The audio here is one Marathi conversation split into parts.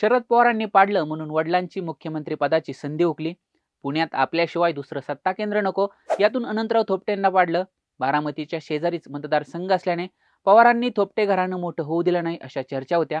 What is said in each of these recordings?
शरद पवारांनी पाडलं म्हणून वडिलांची मुख्यमंत्री पदाची संधी हुकली. पुण्यात आपल्याशिवाय दुसरं सत्ता केंद्र नको. यातून अनंतराव थोपटेंना पाडलं. बारामतीच्या शेजारीच मतदारसंघ असल्याने पवारांनी थोपटे घरानं मोठं होऊ दिलं नाही अशा चर्चा होत्या.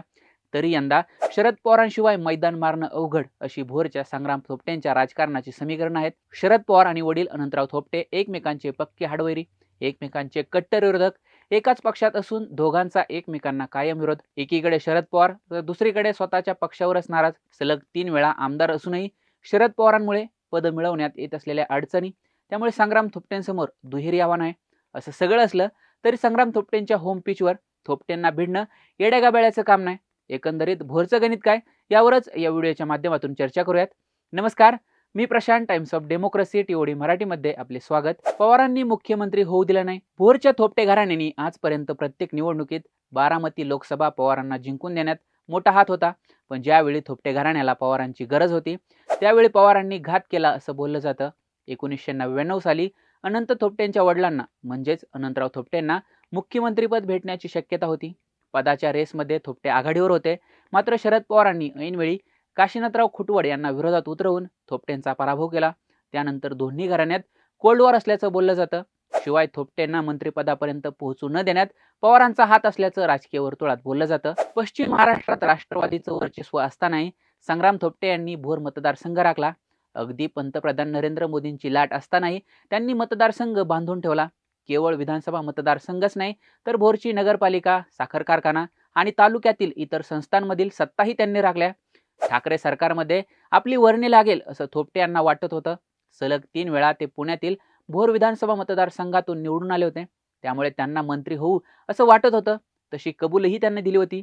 तरी यंदा शरद पवारांशिवाय मैदान मारणं अवघड अशी भोरच्या संग्राम थोपटेंच्या राजकारणाची समीकरण आहेत. शरद पवार आणि वडील अनंतराव थोपटे एकमेकांचे पक्के हाडवैरी एकमेकांचे कट्टर विरोधक एकाच पक्षात असून दोघांचा एकमेकांना कायम विरोध. एकीकडे शरद पवार तर दुसरीकडे स्वतःच्या पक्षावरच नाराज सलग तीन वेळा आमदार असूनही शरद पवारांमुळे पद मिळवण्यात येत असलेल्या अडचणी त्यामुळे संग्राम थोपटेंसमोर दुहेरी आव्हान आहे. असं सगळं असलं तरी संग्राम थोपटेंच्या होम पिचवर थोपटेंना भिडणं येड्यागाबेळ्याचं काम नाही. एकंदरीत भोरचं गणित काय? यावरच या व्हिडिओच्या माध्यमातून चर्चा करूयात. नमस्कार. मी Prashant Times of Democracy TOD मराठीमध्ये आपले स्वागत. पवारांनी मुख्यमंत्री होऊ दिला नाही. भोरच्या थोपटे घराण्यानी आजपर्यंत प्रत्येक निवडणुकीत बारामती लोकसभा पवारांना जिंकून देण्यात मोठा हात होता. पण ज्यावेळी थोपटे घराण्याला पवारांची गरज होती त्यावेळी पवारांनी घात केला असं बोललं जातं. एकोणीसशे नव्याण्णव साली अनंत थोपटेंच्या वडिलांना म्हणजेच अनंतराव थोपटेंना मुख्यमंत्रीपद भेटण्याची शक्यता होती. पदाच्या रेसमध्ये थोपटे आघाडीवर होते. मात्र शरद पवारांनी ऐनवेळी काशीनाथराव खुटवड यांना विरोधात उतरवून थोपटेंचा पराभव केला. त्यानंतर दोन्ही घराण्यात कोल्ड वॉर असल्याचं बोललं जातं. शिवाय थोपटेंना मंत्रिपदापर्यंत पोहोचू न देण्यात पवारांचा हात असल्याचं राजकीय वर्तुळात बोललं जातं. पश्चिम महाराष्ट्रात राष्ट्रवादीचं वर्चस्व असतानाही संग्राम थोपटे यांनी भोर मतदारसंघ राखला. अगदी पंतप्रधान नरेंद्र मोदींची लाट असतानाही त्यांनी मतदारसंघ बांधून ठेवला. केवळ विधानसभा मतदारसंघच नाही तर भोरची नगरपालिका साखर कारखाना आणि तालुक्यातील इतर संस्थांमधील सत्ताही त्यांनी राखल्या. ठाकरे सरकारमध्ये आपली वर्णी लागेल असं थोपटे यांना वाटत होतं. सलग तीन वेळा ते पुण्यातील भोर विधानसभा मतदारसंघातून निवडून आले होते. त्यामुळे त्यांना मंत्री होऊ असं वाटत होतं. तशी कबूलही त्यांनी दिली होती.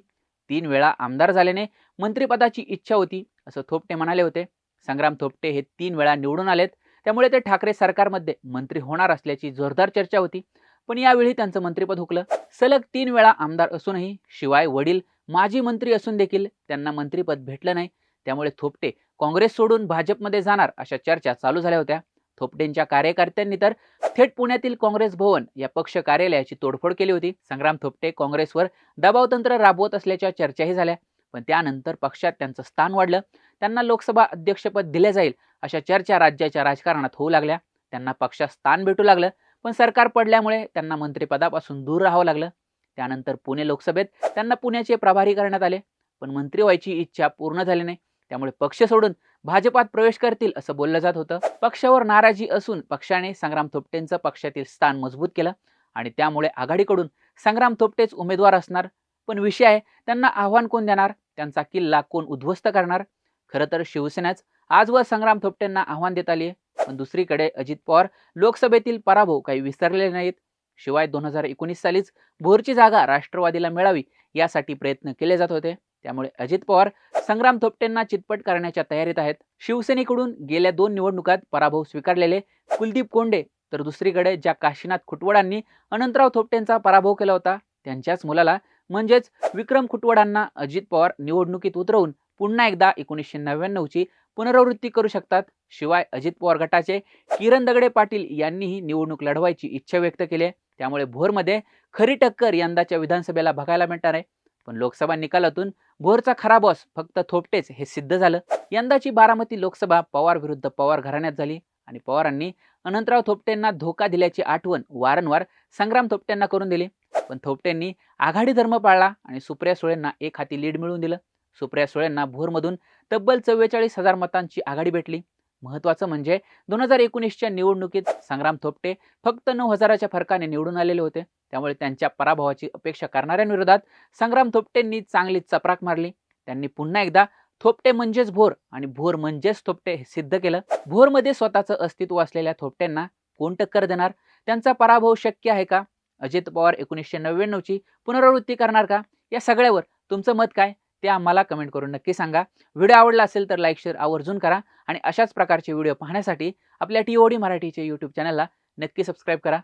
तीन वेळा आमदार झाल्याने मंत्रिपदाची इच्छा होती असं थोपटे म्हणाले होते. संग्राम थोपटे हे तीन वेळा निवडून आलेत. त्यामुळे ते ठाकरे सरकारमध्ये मंत्री होणार असल्याची जोरदार चर्चा होती. पण यावेळी त्यांचं मंत्रिपद हुकलं. सलग तीन वेळा आमदार असूनही शिवाय वडील माजी मंत्री असून देखील त्यांना मंत्रीपद भेटलं नाही. त्यामुळे थोपटे काँग्रेस सोडून भाजपमध्ये जाणार अशा चर्चा चालू झाल्या होत्या. थोपटेंच्या कार्यकर्त्यांनी तर थेट पुण्यातील काँग्रेस भवन या पक्ष कार्यालयाची तोडफोड केली होती. संग्राम थोपटे काँग्रेसवर दबावतंत्र राबवत असल्याच्या चर्चाही झाल्या. पण त्यानंतर पक्षात त्यांचं स्थान वाढलं. त्यांना लोकसभा अध्यक्षपद दिले जाईल अशा चर्चा राज्याच्या राजकारणात होऊ लागल्या. त्यांना पक्षात स्थान भेटू लागलं. पण सरकार पडल्यामुळे त्यांना मंत्रिपदापासून दूर राहावं लागलं. त्यानंतर पुणे लोकसभेत त्यांना पुण्याचे प्रभारी करण्यात आले. पण मंत्री व्हायची इच्छा पूर्ण झाली नाही. त्यामुळे पक्ष सोडून भाजपात प्रवेश करतील असं बोललं जात होतं. पक्षावर नाराजी असून पक्षाने संग्राम थोपटेंचं पक्षातील स्थान मजबूत केलं आणि त्यामुळे आघाडीकडून संग्राम थोपटेच उमेदवार असणार. पण विषय आहे त्यांना आव्हान कोण देणार? त्यांचा किल्ला कोण उद्ध्वस्त करणार? खरं तर शिवसेनाच आजवर संग्राम थोपटेंना आव्हान देत आली आहे पण दुसरीकडे अजित पवार लोकसभेतील पराभव काही विसरलेले नाहीत. शिवाय दोन हजार एकोणीस सालीच भोरची जागा राष्ट्रवादीला मिळावी यासाठी प्रयत्न केले जात होते. त्यामुळे अजित पवार संग्राम थोपटेंना चितपट करण्याच्या तयारीत आहेत. शिवसेनेकडून गेल्या दोन निवडणुकात पराभव स्वीकारलेले कुलदीप कोंडे तर दुसरीकडे ज्या काशीनाथ खुटवडांनी अनंतराव थोपटेंचा पराभव केला होता त्यांच्याच मुलाला म्हणजेच विक्रम खुटवडांना अजित पवार निवडणुकीत उतरवून पुन्हा एकदा एकोणीसशे नव्याण्णवची पुनरावृत्ती करू शकतात. शिवाय अजित पवार गटाचे किरण दगडे पाटील यांनीही निवडणूक लढवायची इच्छा व्यक्त केली आहे. त्यामुळे भोरमध्ये खरी टक्कर यंदाच्या विधानसभेला बघायला मिळणार आहे. पण लोकसभा निकालातून भोरचा खरा बॉस फक्त थोपटेच हे सिद्ध झालं. यंदाची बारामती लोकसभा पवार विरुद्ध पवार घराण्यात झाली आणि पवारांनी अनंतराव थोपटेंना धोका दिल्याची आठवण वारंवार संग्राम थोपटेंना करून दिली. पण थोपटेंनी आघाडी धर्म पाळला आणि सुप्रिया सुळेंना एक हाती लीड मिळवून दिलं. सुप्रिया सुळेंना भोरमधून तब्बल चव्वेचाळीस हजार मतांची आघाडी भेटली. महत्त्वाचं म्हणजे दोन हजार एकोणीसच्या निवडणुकीत संग्राम थोपटे फक्त नऊ हजाराच्या फरकाने निवडून आलेले होते. त्यामुळे त्यांच्या पराभवाची अपेक्षा करणाऱ्यांविरोधात संग्राम थोपटेंनी चांगली चपराक मारली. त्यांनी पुन्हा एकदा थोपटे म्हणजेच भोर आणि भोर म्हणजेच थोपटे हे सिद्ध केलं. भोरमध्ये स्वतःचं अस्तित्व असलेल्या थोपटेंना कोण टक्कर देणार? त्यांचा पराभव शक्य आहे का? अजित पवार एकोणीसशे नव्याण्णवची पुनरावृत्ती करणार का? या सगळ्यावर तुमचं मत काय? ते आम्हाला कमेंट करून नक्की सांगा. व्हिडिओ आवडला असेल तर लाईक शेअर आवर्जून करा आणि अशाच प्रकारचे व्हिडिओ पाहण्यासाठी आपल्या टी ओ डी मराठीचे यूट्यूब चॅनलला नक्की सबस्क्राईब करा.